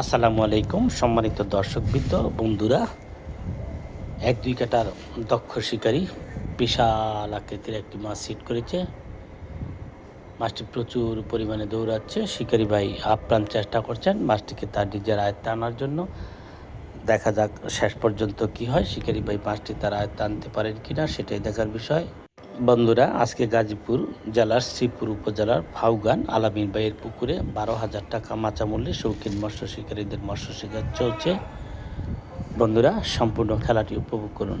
আসসালামু আলাইকুম, সম্মানিত দর্শকবৃন্দ, বন্ধুরা। এক দুই কাটার দক্ষ শিকারী বিশাল আকৃতির একটি মাছ সিট করেছে। মাছটি প্রচুর পরিমাণে দৌড়াচ্ছে। শিকারী ভাই আপ্রাণ চেষ্টা করছেন মাছটিকে তার নিজের আয়ত্তে আনার জন্য। দেখা যাক শেষ পর্যন্ত কি হয়। শিকারী ভাই মাছটি তার আয়ত্তে আনতে পারেন কিনা সেটাই দেখার বিষয়। বন্ধুরা, আজকে গাজীপুর জেলার শ্রীপুর উপজেলার ফাউগান আলামিন ভাইয়ের পুকুরে বারো হাজার টাকা মাচা মূল্যে শৌখিন মৎস্য শিকারীদের মৎস্য শিকার চলছে। বন্ধুরা, সম্পূর্ণ খেলাটি উপভোগ করুন।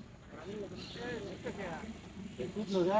কাটে গেল নেটটা দাদা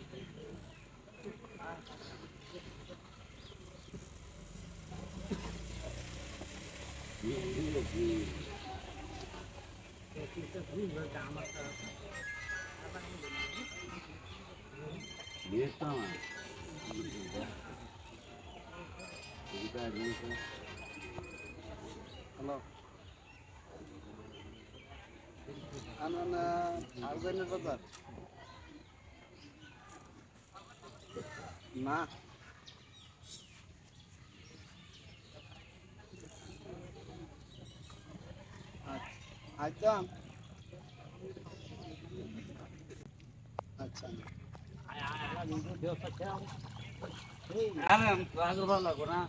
যাবে হ্যালো আনানা আরবেনের বাজার না আচ্ছা আচ্ছা আরে ভালো লাগো না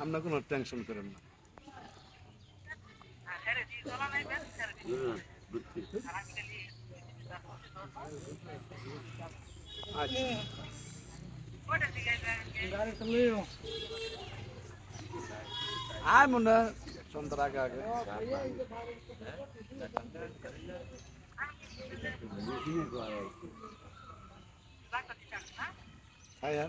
আপনার কোনো টেনশন করেন না। আয় মনে সন্ধ্যার আগে আগে। হ্যাঁ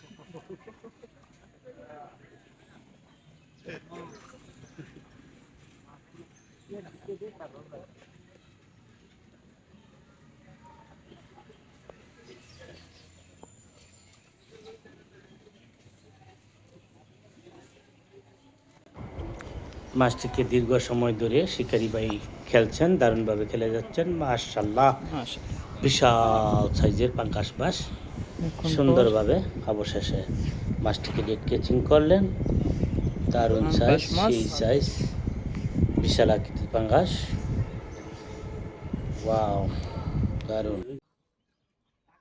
মাছটিকে দীর্ঘ সময় ধরে শিকারি ভাই খেলছেন দারুণভাবে খেলে যাচ্ছেন মাশাল্লাহ বিশাল সাইজের পাঙ্কাশ মাছ সুন্দরভাবে অবশেষে মাছটিকে ডেট কেচিং করলেন। দারুণ সাইজ সেই সাইজ বিশাল আকৃতির পাঙ্গাস ওয়াও দারুণ।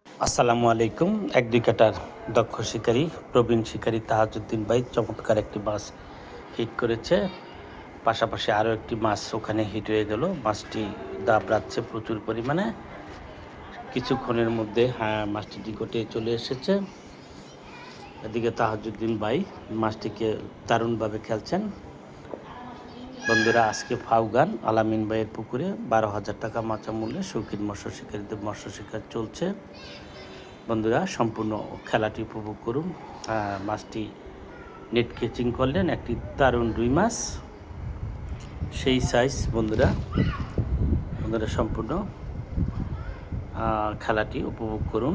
আসসালামু আলাইকুম। এক দুই কাটার দক্ষ শিকারী প্রবীণ শিকারী তাহাজুদ্দিন ভাই চমৎকার একটি বাস হিট করেছে। পাশাপাশি আরও একটি মাছ ওখানে হিট হয়ে গেল। মাছটি দাবড়াচ্ছে প্রচুর পরিমাণে। কিছুক্ষণের মধ্যে হ্যাঁ মাছটি নিকটে চলে এসেছে। এদিকে তাহাজুদ্দিন ভাই মাছটিকে দারুণভাবে খেলছেন। বন্ধুরা আজকে ফাউগান আলামিন ভাইয়ের পুকুরে বারো হাজার টাকা মাচা মূল্যে শৌখিন মৎস্য শিকারীদের মৎস্য শিকার চলছে। বন্ধুরা সম্পূর্ণ খেলাটি উপভোগ করুন। আহ, মাছটি নেট কেচিং করলেন। একটি দারুণ রুই মাছ। সেই সাইজ বন্ধুরা। বন্ধুরা সম্পূর্ণ খেলাটি উপভোগ করুন।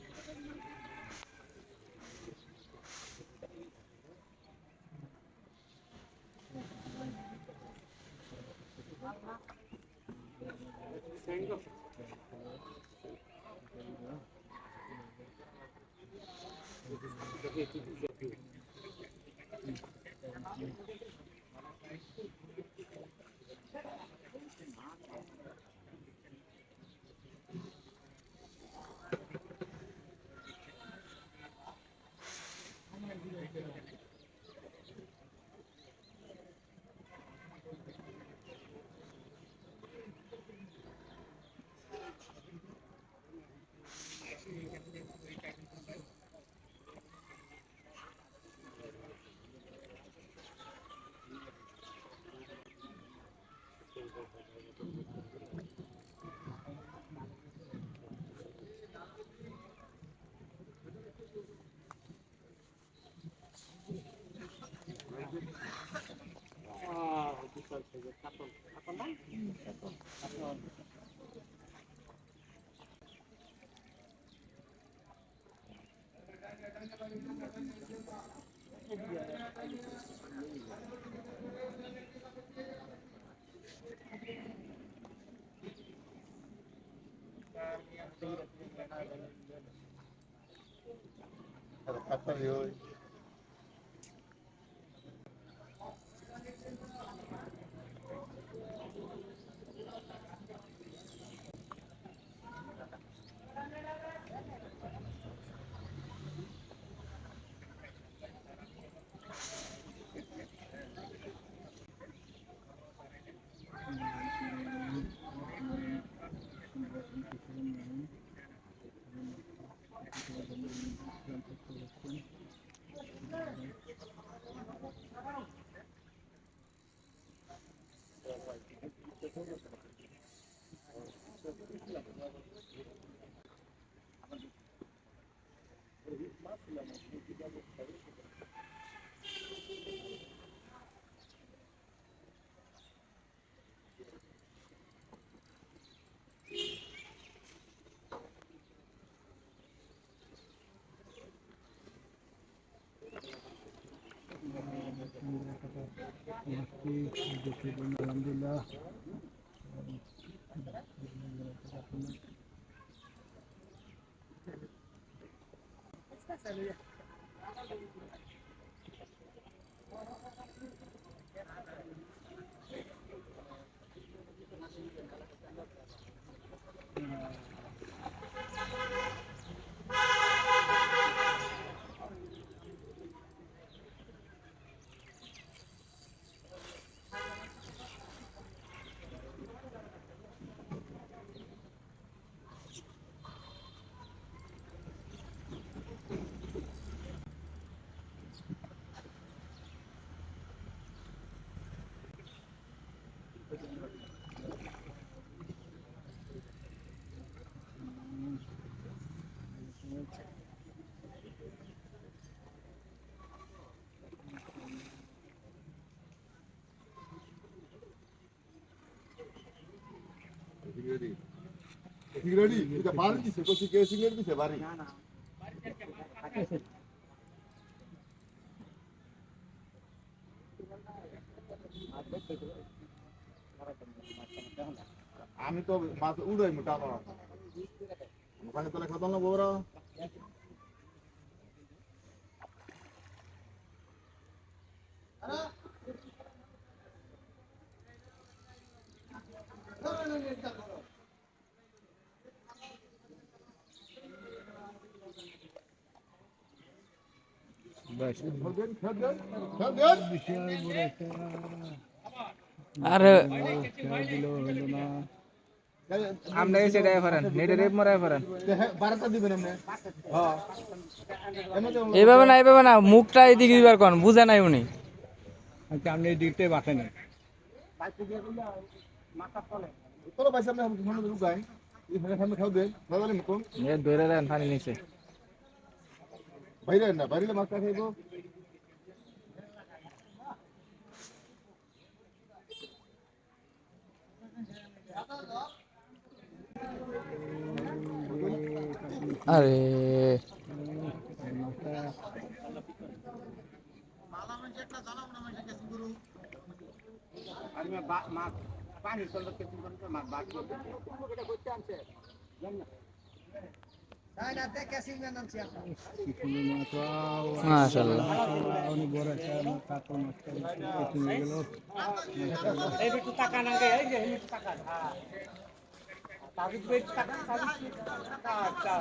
Kata yun. আলহামদুলিল্লাহ 三个月。সিগারেটি এটা বাড়ি দিছে কইছি কে সিগারেট দিছে বাড়ি আমি তো মাছ উড়াই মোটা ওখানে তোলা খাতাম না বউরা খেলবেন খেলবেন খেলবেন। আর আমরা এসে ড্রাইভারান নেটে রেপ মারাই পারান দিবেন না এইভাবে না মুখটা এদিকে দিবার কোন বুঝে নাই উনি। আচ্ছা আপনি এই দিকটাই বাসে না চলো ভাই ধরে দেন পানি নিচে। বাইরে না বাইরে মাছ খাইবো আরে। মাশাআল্লাহ। অনেক বড় একটা কাতল মাছ নিয়ে গেল একটু এই যে টাকা